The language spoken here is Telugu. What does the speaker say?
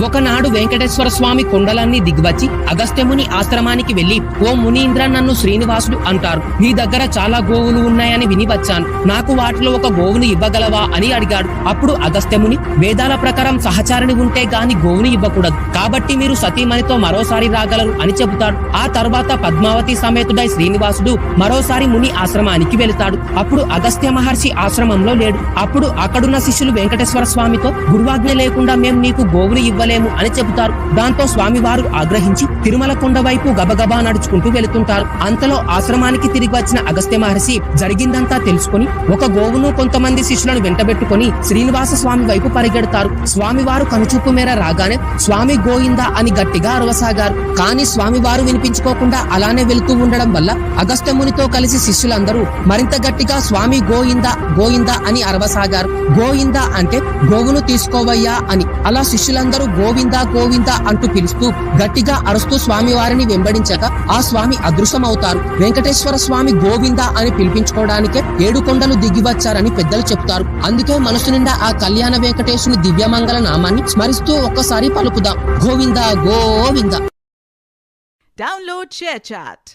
ఒకనాడు వెంకటేశ్వర స్వామి కొండలన్నీ దిగివచ్చి అగస్త్యముని ఆశ్రమానికి వెళ్ళి ఓ మునీంద్ర నన్ను శ్రీనివాసుడు అంటారు. నీ దగ్గర చాలా గోవులు ఉన్నాయని విని వచ్చాను. నాకు వాటిలో ఒక గోవును ఇవ్వగలవా? అని అడిగాడు. అప్పుడు అగస్త్యముని వేదాల ప్రకారం సహచారిని ఉంటే గాని గోవును ఇవ్వకూడదు. కాబట్టి మీరు సతీమణితో మరోసారి రాగలరు అని చెబుతాడు. ఆ తర్వాత పద్మావతి సమేతుడై శ్రీనివాసుడు మరోసారి ముని ఆశ్రమానికి వెళతాడు. అప్పుడు అగస్త్య మహర్షి ఆశ్రమంలో లేడు. అప్పుడు అక్కడున్న శిష్యులు వెంకటేశ్వర స్వామితో గురువాజ్ఞ లేకుండా మేము నీకు గోవులు ఇవ్వలేము అని చెబుతారు. దాంతో స్వామివారు ఆగ్రహించి తిరుమల కొండ వైపు గబగబా నడుచుకుంటూ వెళుతుంటారు. అంతలో ఆశ్రమానికి తిరిగి వచ్చిన అగస్త్య మహర్షి జరిగిందంతా తెలుసుకుని ఒక గోవును కొంతమంది శిష్యులను వెంటబెట్టుకుని శ్రీనివాస స్వామి వైపు పరిగెడతారు. స్వామివారు కనుచూపు మేర రాగానే స్వామి గోయిందా అని గట్టిగా అరవసాగారు. కానీ స్వామివారు వినిపించుకోకుండా అలానే వెళుతూ ఉండడం వల్ల అగస్త్యమునితో కలిసి శిష్యులందరూ మరింత గట్టిగా స్వామి గోయిందా గోయిందా అని అరవసాగారు. గోయిందా అంటే గోవును తీసుకోవయ్యా అని. అలా శిష్యులందరూ గోవిందా గోవిందా అంటూ పిలుస్తూ గట్టిగా అరుస్తూ స్వామి వారిని వెంబడించక ఆ స్వామి అదృశ్యమవుతారు. వెంకటేశ్వర స్వామి గోవిందా అని పిలిపించుకోవడానికే ఏడు కొండలు దిగి వచ్చారని పెద్దలు చెప్తారు. అందుకే మనసు నిండా ఆ కళ్యాణ వెంకటేశుని దివ్యమంగళ నామాన్ని స్మరిస్తూ ఒక్కసారి పలుకుదాం. గోవిందా గోవిందా. Download chat